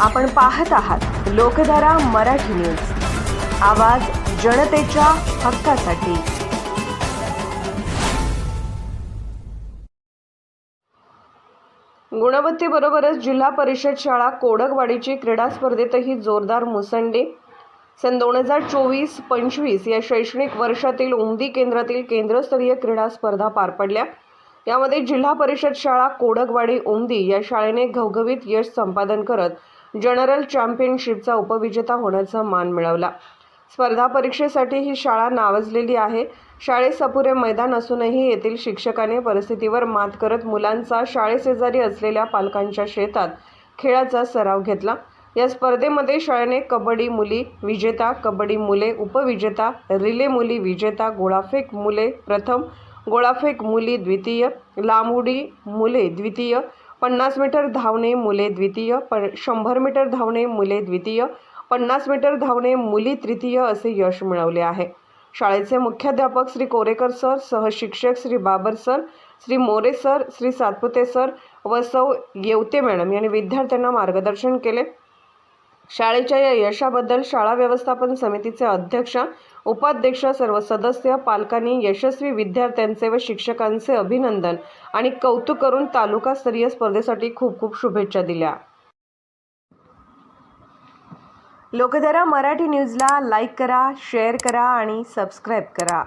आपण पाहत आहात लोकधारा मराठी न्यूज. आवाज जनतेच्या हक्कासाठी. गुणवत्तेबरोबरच जिल्हा परिषद शाळा कोडकवाडीची क्रीडा स्पर्धेतही जोरदार मुसंडी. सन दोन हजार चोवीस पंचवीस या शैक्षणिक वर्षातील उमदी केंद्रातील केंद्रस्तरीय क्रीडा स्पर्धा पार पडल्या. यामध्ये जिल्हा परिषद शाळा कोडकवाडी उमदी या शाळेने घवघवीत यश संपादन करत जनरल चॅम्पियनशिपचा उपविजेता होण्याचा मान मिळवला. स्पर्धा परीक्षेसाठी ही शाळा नावाजलेली आहे. शाळेत सपुरे मैदान असूनही येथील शिक्षकाने परिस्थितीवर मात करत मुलांचा शाळेशेजारी असलेल्या पालकांच्या शेतात खेळाचा सराव घेतला. या स्पर्धेमध्ये शाळेने कबड्डी मुली विजेता कबड्डी मुले उपविजेता रिले मुली विजेता गोळाफेक मुले प्रथम गोळाफेक मुली द्वितीय लांब उडी मुले द्वितीय पन्नास मीटर धावणे मुले द्वितीय प शंभर मीटर धावणे मुले द्वितीय पन्नास मीटर धावणे मुली तृतीय असे यश मिळवले आहे. शाळेचे मुख्याध्यापक Shri Korekar sir सहशिक्षक Shri Babar sir Shri More sir Shri Satpute sir व सौ येवते मॅडम यांनी विद्यार्थ्यांना मार्गदर्शन केले. शाळेच्या या यशाबद्दल शाळा व्यवस्थापन समितीचे अध्यक्ष उपाध्यक्ष सर्व सदस्य पालकांनी यशस्वी विद्यार्थ्यांचे व शिक्षकांचे अभिनंदन आणि कौतुक करून तालुकास्तरीय स्पर्धेसाठी खूप खूप शुभेच्छा दिल्या. लोकधारा मराठी न्यूजला लाईक करा शेअर करा आणि सबस्क्राईब करा.